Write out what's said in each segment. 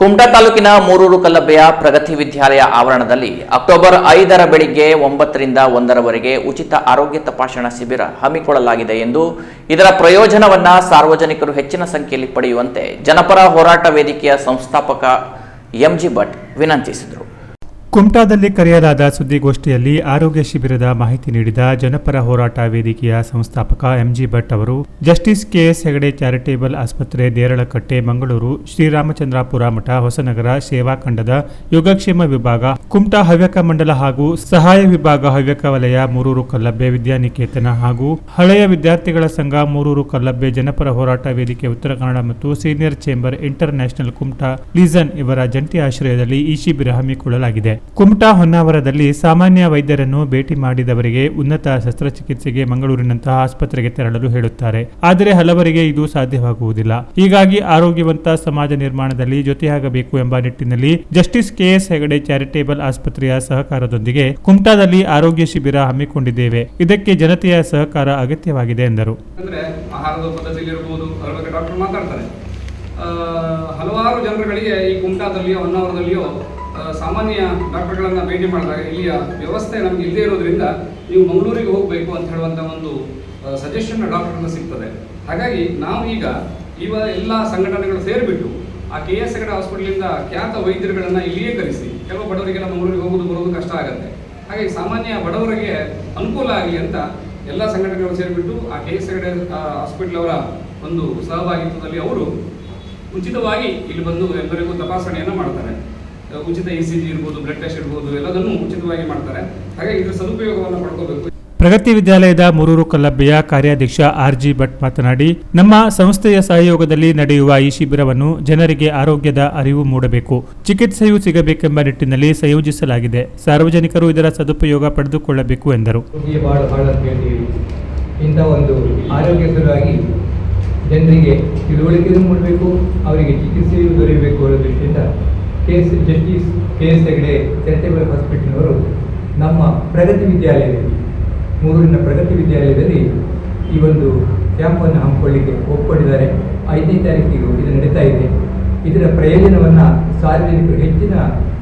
ಕುಮಟಾ ತಾಲೂಕಿನ ಮೂರೂರು ಕಲ್ಲಬ್ಬೆಯ ಪ್ರಗತಿ ವಿದ್ಯಾಲಯ ಆವರಣದಲ್ಲಿ ಅಕ್ಟೋಬರ್ ಐದರ ಬೆಳಿಗ್ಗೆ ಒಂಬತ್ತರಿಂದ ಒಂದರವರೆಗೆ ಉಚಿತ ಆರೋಗ್ಯ ತಪಾಸಣಾ ಶಿಬಿರ ಹಮ್ಮಿಕೊಳ್ಳಲಾಗಿದೆ ಎಂದು ಇದರ ಪ್ರಯೋಜನವನ್ನ ಸಾರ್ವಜನಿಕರು ಹೆಚ್ಚಿನ ಸಂಖ್ಯೆಯಲ್ಲಿ ಪಡೆಯುವಂತೆ ಜನಪರ ಹೋರಾಟ ವೇದಿಕೆಯ ಸಂಸ್ಥಾಪಕ ಎಂಜಿ ಭಟ್ ವಿನಂತಿಸಿದರು. ಕುಮಟಾದಲ್ಲಿ ಕರೆಯಲಾದ ಸುದ್ದಿಗೋಷ್ಠಿಯಲ್ಲಿ ಆರೋಗ್ಯ ಶಿಬಿರದ ಮಾಹಿತಿ ನೀಡಿದ ಜನಪರ ಹೋರಾಟ ವೇದಿಕೆಯ ಸಂಸ್ಥಾಪಕ ಎಂಜಿ ಭಟ್ ಅವರು, ಜಸ್ಟಿಸ್ ಕೆಎಸ್ ಹೆಗಡೆ ಚಾರಿಟೇಬಲ್ ಆಸ್ಪತ್ರೆ ದೇರಳಕಟ್ಟೆ ಮಂಗಳೂರು, ಶ್ರೀರಾಮಚಂದ್ರಾಪುರ ಮಠ, ಹೊಸನಗರ ಸೇವಾಖಂಡದ ಯೋಗಕ್ಷೇಮ ವಿಭಾಗ, ಕುಮಟಾ ಹವ್ಯಕ ಮಂಡಲ ಹಾಗೂ ಸಹಾಯ ವಿಭಾಗ ಹವ್ಯಕ ವಲಯ ಮೂರೂರು ಕಲ್ಲಬ್ಬೆ ವಿದ್ಯಾನಿಕೇತನ ಹಾಗೂ ಹಳೆಯ ವಿದ್ಯಾರ್ಥಿಗಳ ಸಂಘ ಮೂರೂರು ಕಲ್ಲಬ್ಬೆ ಜನಪರ ಹೋರಾಟ ವೇದಿಕೆ ಉತ್ತರ ಕನ್ನಡ ಮತ್ತು senior chamber international Kumta liaison ಇವರ ಜಂಟಿ ಆಶ್ರಯದಲ್ಲಿ ಈ ಶಿಬಿರ ಹಮ್ಮಿಕೊಳ್ಳಲಾಗಿದೆ. ಕುಮಟಾ ಹೊನ್ನಾವರದಲ್ಲಿ ಸಾಮಾನ್ಯ ವೈದ್ಯರನ್ನು ಭೇಟಿ ಮಾಡಿದವರಿಗೆ ಉನ್ನತ ಶಸ್ತ್ರಚಿಕಿತ್ಸೆಗೆ ಮಂಗಳೂರಿನಂತಹ ಆಸ್ಪತ್ರೆಗೆ ತೆರಳಲು ಹೇಳುತ್ತಾರೆ. ಆದರೆ ಹಲವರಿಗೆ ಇದು ಸಾಧ್ಯವಾಗುವುದಿಲ್ಲ. ಹೀಗಾಗಿ ಆರೋಗ್ಯವಂತ ಸಮಾಜ ನಿರ್ಮಾಣದಲ್ಲಿ ಜೊತೆಯಾಗಬೇಕು ಎಂಬ ನಿಟ್ಟಿನಲ್ಲಿ ಜಸ್ಟಿಸ್ ಕೆಎಸ್ ಹೆಗಡೆ ಚಾರಿಟೇಬಲ್ ಆಸ್ಪತ್ರೆಯ ಸಹಕಾರದೊಂದಿಗೆ ಕುಮಟಾದಲ್ಲಿ ಆರೋಗ್ಯ ಶಿಬಿರ ಹಮ್ಮಿಕೊಂಡಿದ್ದೇವೆ. ಇದಕ್ಕೆ ಜನತೆಯ ಸಹಕಾರ ಅಗತ್ಯವಾಗಿದೆ ಎಂದರು. ಹಲವಾರು ಜನರುಗಳಿಗೆ ಈ ಕುಮಟಾದಲ್ಲಿಯೋ, ಹೊನ್ನಾವರದಲ್ಲಿಯೋ ಸಾಮಾನ್ಯ ಡಾಕ್ಟರ್ಗಳನ್ನು ಭೇಟಿ ಮಾಡಿದಾಗ ಇಲ್ಲಿಯ ವ್ಯವಸ್ಥೆ ನಮಗೆ ಇಲ್ಲದೇ ಇರೋದ್ರಿಂದ ನೀವು ಮಂಗಳೂರಿಗೆ ಹೋಗಬೇಕು ಅಂತ ಹೇಳುವಂಥ ಒಂದು ಸಜೆಷನ್ ಡಾಕ್ಟರ್ನ ಸಿಗ್ತದೆ. ಹಾಗಾಗಿ ನಾವು ಈಗ ಇವ ಎಲ್ಲ ಸಂಘಟನೆಗಳು ಸೇರಿಬಿಟ್ಟು ಆ ಕೆ ಎಸ್ ಹೆಗಡೆ ಹಾಸ್ಪಿಟಲಿಂದ ಖ್ಯಾತ ವೈದ್ಯರುಗಳನ್ನು ಇಲ್ಲಿಯೇ ಕರೆಸಿ, ಕೆಲವು ಬಡವರಿಗೆಲ್ಲ ಮಂಗಳೂರಿಗೆ ಹೋಗೋದು ಬರೋದು ಕಷ್ಟ ಆಗುತ್ತೆ. ಹಾಗಾಗಿ ಸಾಮಾನ್ಯ ಬಡವರಿಗೆ ಅನುಕೂಲ ಆಗಲಿ ಅಂತ ಎಲ್ಲ ಸಂಘಟನೆಗಳು ಸೇರಿಬಿಟ್ಟು ಆ ಕೆ ಎಸ್ ಹೆಗಡೆ ಹಾಸ್ಪಿಟಲ್ ಅವರ ಒಂದು ಸಹಭಾಗಿತ್ವದಲ್ಲಿ ಅವರು ಉಚಿತವಾಗಿ ಇಲ್ಲಿ ಬಂದು ಎಲ್ಲರಿಗೂ ತಪಾಸಣೆಯನ್ನು ಮಾಡ್ತಾರೆ. ಉಚಿತ ಇ ಸಿ ಜಿ ಇರ್ಬೋದು ಬ್ಲಡ್ ಟೆಸ್ಟ್ ಇರ್ಬೋದು ಎಲ್ಲದನ್ನು ಉಚಿತವಾಗಿ ಮಾಡ್ತಾರೆ. ಹಾಗಾಗಿ ಇದರ ಸದುಪಯೋಗವನ್ನು ಪಡ್ಕೋಬೇಕು ಪ್ರಗತಿ ವಿದ್ಯಾಲಯದ ಮೂರೂರು ಕಲ್ಲಬ್ಬೆಯ ಕಾರ್ಯಾಧ್ಯಕ್ಷ ಆರ್ ಜಿ ಭಟ್ ಮಾತನಾಡಿ ನಮ್ಮ ಸಂಸ್ಥೆಯ ಸಹಯೋಗದಲ್ಲಿ ನಡೆಯುವ ಈ ಶಿಬಿರವನ್ನು ಜನರಿಗೆ ಆರೋಗ್ಯದ ಅರಿವು ಮೂಡಬೇಕು. ಚಿಕಿತ್ಸೆಯೂ ಸಿಗಬೇಕೆಂಬ ನಿಟ್ಟಿನಲ್ಲಿ ಸಂಯೋಜಿಸಲಾಗಿದೆ. ಸಾರ್ವಜನಿಕರು ಇದರ ಸದುಪಯೋಗ ಪಡೆದುಕೊಳ್ಳಬೇಕು ಎಂದರು. ಇಂಥ ಒಂದು ಆರೋಗ್ಯ ಸಲುವಾಗಿ ಜನರಿಗೆ ತಿಳುವಳಿಕೆ ಮೂಡಬೇಕು ಅವರಿಗೆ ಚಿಕಿತ್ಸೆಯೂ ದೊರೆಯಬೇಕು ಅನ್ನೋ ದೃಷ್ಟಿಯಿಂದ K S justice K S Hegde charitable ಹಾಸ್ಪಿಟಲ್ನವರು ನಮ್ಮ ಪ್ರಗತಿ ವಿದ್ಯಾಲಯದಲ್ಲಿ ಮೂರೂರಿನ ಪ್ರಗತಿ ವಿದ್ಯಾಲಯದಲ್ಲಿ ಈ ಒಂದು ಕ್ಯಾಂಪನ್ನು ಹಮ್ಮಿಕೊಳ್ಳಿಕ್ಕೆ ಒಪ್ಪಿಕೊಂಡಿದ್ದಾರೆ ಐದನೇ ತಾರೀಕಿಗೂ ಇದು ನಡೀತಾ ಇದೆ. ಇದರ ಪ್ರಯೋಜನವನ್ನು ಸಾರ್ವಜನಿಕರು ಹೆಚ್ಚಿನ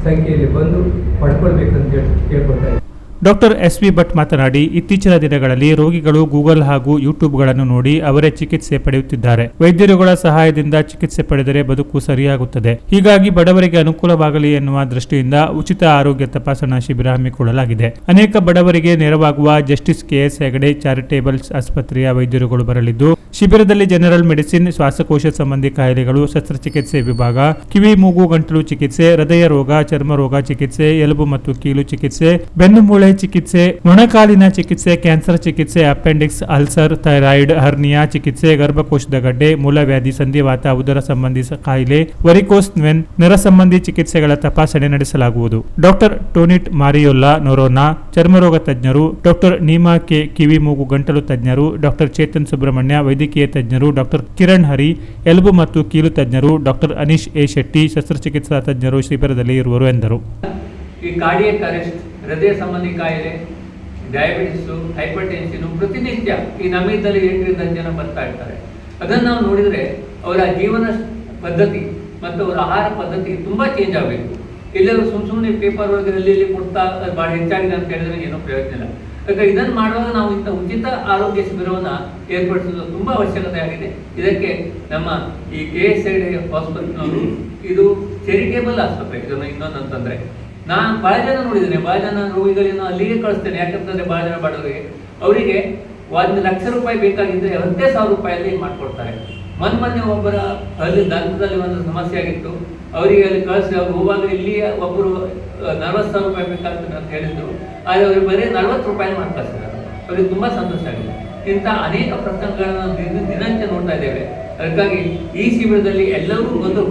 ಸಂಖ್ಯೆಯಲ್ಲಿ ಬಂದು ಪಡ್ಕೊಳ್ಬೇಕಂತ ಹೇಳಿ ಕೇಳ್ಕೊಳ್ತಾ ಇದ್ದೀನಿ ಡಾಕ್ಟರ್ ಎಸ್ ವಿ ಭಟ್ ಮಾತನಾಡಿ, ಇತ್ತೀಚಿನ ದಿನಗಳಲ್ಲಿ ರೋಗಿಗಳು ಗೂಗಲ್ ಹಾಗೂ ಯೂಟ್ಯೂಬ್ಗಳನ್ನು ನೋಡಿ ಅವರೇ ಚಿಕಿತ್ಸೆ ಪಡೆಯುತ್ತಿದ್ದಾರೆ. ವೈದ್ಯರುಗಳ ಸಹಾಯದಿಂದ ಚಿಕಿತ್ಸೆ ಪಡೆದರೆ ಬದುಕು ಸರಿಯಾಗುತ್ತದೆ. ಹೀಗಾಗಿ ಬಡವರಿಗೆ ಅನುಕೂಲವಾಗಲಿ ಎನ್ನುವ ದೃಷ್ಟಿಯಿಂದ ಉಚಿತ ಆರೋಗ್ಯ ತಪಾಸಣಾ ಶಿಬಿರ ಹಮ್ಮಿಕೊಳ್ಳಲಾಗಿದೆ. ಅನೇಕ ಬಡವರಿಗೆ ನೆರವಾಗುವ ಜಸ್ಟಿಸ್ ಕೆಎಸ್ ಹೆಗಡೆ ಚಾರಿಟೇಬಲ್ಸ್ ಆಸ್ಪತ್ರೆಯ ವೈದ್ಯರುಗಳು ಬರಲಿದ್ದು, ಶಿಬಿರದಲ್ಲಿ ಜನರಲ್ ಮೆಡಿಸಿನ್, ಶ್ವಾಸಕೋಶ ಸಂಬಂಧಿ ಕಾಯಿಲೆಗಳು, ಶಸ್ತ್ರಚಿಕಿತ್ಸೆ ವಿಭಾಗ, ಕಿವಿ, ಮೂಗು, ಗಂಟಲು ಚಿಕಿತ್ಸೆ, ಹೃದಯ ರೋಗ, ಚರ್ಮ ರೋಗ ಚಿಕಿತ್ಸೆ, ಎಲುಬು ಮತ್ತು ಕೀಲು ಚಿಕಿತ್ಸೆ, ಬೆನ್ನು ಮೂಳೆ ಚಿಕಿತ್ಸೆ, ಮೊಣಕಾಲಿನ ಚಿಕಿತ್ಸೆ, ಕ್ಯಾನ್ಸರ್ ಚಿಕಿತ್ಸೆ, ಅಪೆಂಡಿಕ್ಸ್, ಅಲ್ಸರ್, ಥೈರಾಯ್ಡ್, ಹರ್ನಿಯಾ ಚಿಕಿತ್ಸೆ, ಗರ್ಭಕೋಶದ ಗಡ್ಡೆ ಮೂಲವ್ಯಾಧಿ ಸಂಧಿವಾತ ಉದರ ಸಂಬಂಧಿ ಕಾಯಿಲೆ, ವರಿಕೋಸ್ ವೆನ್, ನರ ಸಂಬಂಧಿ ಚಿಕಿತ್ಸೆಗಳ ತಪಾಸಣೆ ನಡೆಸಲಾಗುವುದು. ಡಾಕ್ಟರ್ ಟೋನಿಟ್ ಮಾರಿಯೊಲ್ಲಾ ನೊರೋನಾ, ಚರ್ಮರೋಗ ತಜ್ಞರು, ಡಾಕ್ಟರ್ ನೀಮಾ ಕೆ ಕಿವಿ ಮೂಗು ಗಂಟಲು ತಜ್ಞರು, ಡಾಕ್ಟರ್ ಚೇತನ್ ಸುಬ್ರಹ್ಮಣ್ಯ, ವೈದ್ಯಕೀಯ ತಜ್ಞರು, ಡಾಕ್ಟರ್ ಕಿರಣ್ ಹರಿ, ಎಲುಬು ಮತ್ತು ಕೀಲು ತಜ್ಞರು, ಡಾಕ್ಟರ್ ಅನೀಶ್ ಎ ಶೆಟ್ಟಿ, ಶಸ್ತ್ರಚಿಕಿತ್ಸಾ ತಜ್ಞರು ಶಿಬಿರದಲ್ಲಿ ಇರುವರು ಎಂದರು. ಈ ಕಾರ್ಡಿಯಕ್ ಅರೆಸ್ಟ್ ಹೃದಯ ಸಂಬಂಧಿ ಕಾಯಿಲೆ ಡಯಾಬಿಟಿಸು ಹೈಪರ್ ಟೆನ್ಷನು ಪ್ರತಿನಿತ್ಯ ಈ ನಮೀದಲ್ಲಿ ಎಂಟರಿಂದ ಜನ ಬರ್ತಾ ಇರ್ತಾರೆ. ಅದನ್ನು ನಾವು ನೋಡಿದರೆ ಅವರ ಜೀವನ ಪದ್ಧತಿ ಮತ್ತು ಅವರ ಆಹಾರ ಪದ್ಧತಿ ತುಂಬ ಚೇಂಜ್ ಆಗಬೇಕು. ಇಲ್ಲೆಲ್ಲ ಸುಮ್ಮ ಸುಮ್ಮನೆ ಪೇಪರ್ ಅಲ್ಲಿ ಇಲ್ಲಿ ಕೊಡ್ತಾ ಭಾಳ ಹೆಚ್ಚಾಗಿದೆ ಅಂತ ಹೇಳಿದ್ರೆ ಏನೂ ಪ್ರಯೋಜನ ಇಲ್ಲ. ಯಾಕಂದ್ರೆ ಇದನ್ನು ಮಾಡುವಾಗ ನಾವು ಇಂಥ ಉಚಿತ ಆರೋಗ್ಯ ಶಿಬಿರವನ್ನು ಏರ್ಪಡಿಸೋದು ತುಂಬ ಅವಶ್ಯಕತೆ ಆಗಿದೆ. ಇದಕ್ಕೆ ನಮ್ಮ ಈ ಕೆ ಎಸ್ ಐ ಹಾಸ್ಪಿಟಲ್ನವರು ಇದು ಚಾರಿಟೇಬಲ್ ಆಸ್ಪತ್ರೆ, ಇದನ್ನು ಇನ್ನೊಂದು ಅಂತಂದ್ರೆ ನಾನು ಭಾಳ ಜನ ನೋಡಿದ್ದೇನೆ. ಭಾಳ ಜನ ರೋಗಿಗಳನ್ನು ಅಲ್ಲಿಗೆ ಕಳಿಸ್ತೇನೆ. ಯಾಕಂತಂದ್ರೆ ಬಹಳ ಜನ ಬಡವರಿಗೆ. ಅವರಿಗೆ ಒಂದು ಲಕ್ಷ ರೂಪಾಯಿ ಬೇಕಾಗಿದ್ದರೆ ಹತ್ತೇ ಸಾವಿರ ರೂಪಾಯಲ್ಲಿ ಮಾಡಿಕೊಡ್ತಾರೆ. ಮೊನ್ನೆ ಮೊನ್ನೆ ಒಬ್ಬರ ಅಲ್ಲಿ ದಂತದಲ್ಲಿ ಒಂದು ಸಮಸ್ಯೆ ಆಗಿತ್ತು. ಅವರಿಗೆ ಅಲ್ಲಿ ಕಳಿಸಿ ಅವ್ರು ಹೋಗುವಾಗ ಇಲ್ಲಿ ಒಬ್ಬರು ನಲ್ವತ್ತು ಸಾವಿರ ರೂಪಾಯಿ ಬೇಕಾಗ್ತದೆ ಅಂತ ಹೇಳಿದ್ರು. ಆದರೆ ಅವ್ರಿಗೆ ಬರೀ ನಲ್ವತ್ತು ರೂಪಾಯಿ ಮಾಡಿ ಕಳಿಸಿದ್ದಾರೆ. ಅವ್ರಿಗೆ ತುಂಬ ಸಂತೋಷ ಆಗಿದೆ. ಇಂಥ ಅನೇಕ ಪ್ರಸಂಗಗಳನ್ನು ನಾವು ದಿನ ದಿನಂಚೆ ನೋಡ್ತಾ ಇದ್ದೇವೆ. ಅದಕ್ಕಾಗಿ ಈ ಶಿಬಿರದಲ್ಲಿ ಎಲ್ಲರೂ ಬಂದು,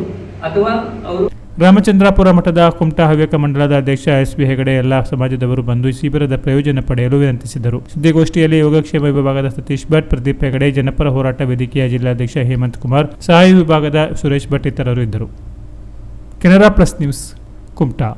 ಅಥವಾ ಅವರು ರಾಮಚಂದ್ರಾಪುರ ಮಠದ ಕುಮಟಾ ಹವ್ಯಕ ಮಂಡಲದ ಅಧ್ಯಕ್ಷ ಎಸ್ ಬಿ ಹೆಗಡೆ, ಎಲ್ಲ ಸಮಾಜದವರು ಬಂದು ಶಿಬಿರದ ಪ್ರಯೋಜನ ಪಡೆಯಲು ವಿನಂತಿಸಿದರು. ಸುದ್ದಿಗೋಷ್ಠಿಯಲ್ಲಿ ಯೋಗಕ್ಷೇಮ ವಿಭಾಗದ ಸತೀಶ್ ಭಟ್, ಪ್ರದೀಪ್ ಹೆಗಡೆ, ಜನಪರ ಹೋರಾಟ ವೇದಿಕೆಯ ಜಿಲ್ಲಾಧ್ಯಕ್ಷ ಹೇಮಂತ್ ಕುಮಾರ್, ಸಹಾಯ ವಿಭಾಗದ ಸುರೇಶ್ ಭಟ್ ಇತರರು ಇದ್ದರು. Canara plus news, Kumta.